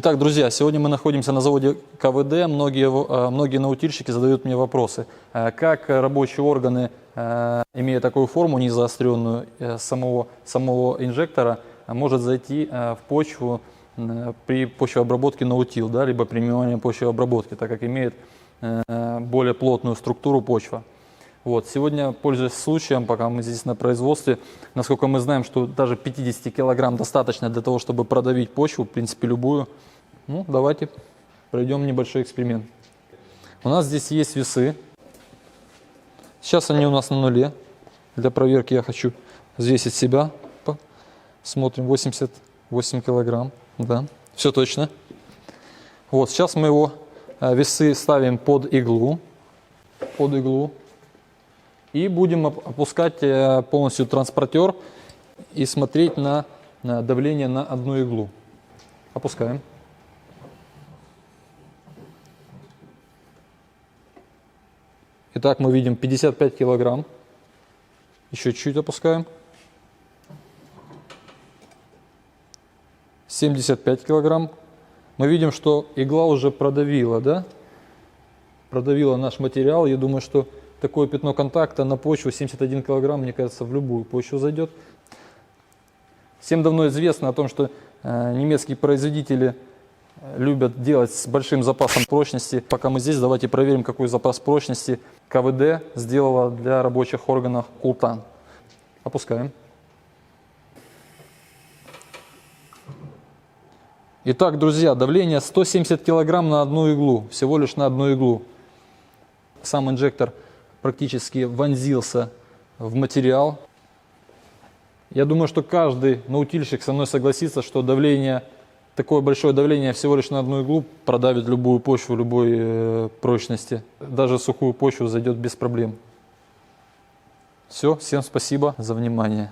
Итак, друзья, сегодня мы находимся на заводе КВД. Многие, э, многие наутильщики задают мне вопросы. Э, Как рабочие органы, э, имея такую форму незаостренную э, самого, самого инжектора, может зайти э, в почву при почвообработке наутил, да, либо применении почвообработки, так как имеет э, более плотную структуру почва. Вот. Сегодня, пользуясь случаем, пока мы здесь на производстве, насколько мы знаем, что даже 50 килограмм достаточно для того, чтобы продавить почву, в принципе, любую. Ну, давайте пройдем небольшой эксперимент. У нас здесь есть весы. Сейчас они у нас на нуле. Для проверки я хочу взвесить себя. Смотрим, 88 килограмм. Да, все точно. Вот, сейчас мы его э, весы ставим под иглу. Под иглу. И будем оп- опускать э, полностью транспортер и смотреть на, на давление на одну иглу. Опускаем. Итак, мы видим 55 килограмм. Еще чуть опускаем. 75 килограмм. Мы видим, что игла уже продавила, да? Продавила наш материал. Я думаю, что такое пятно контакта на почву 71 килограмм, мне кажется, в любую почву зайдет. Всем давно известно о том, что э, немецкие производители э, любят делать с большим запасом прочности. Пока мы здесь, давайте проверим, какой запас прочности КВД сделала для рабочих органов Култан. Опускаем. Итак, друзья, давление 170 килограмм на одну иглу, всего лишь на одну иглу. Сам инжектор практически вонзился в материал. Я думаю, что каждый наутильщик со мной согласится, что давление, такое большое давление всего лишь на одну иглу продавит любую почву любой э, прочности. Даже сухую почву зайдет без проблем. Все, всем спасибо за внимание.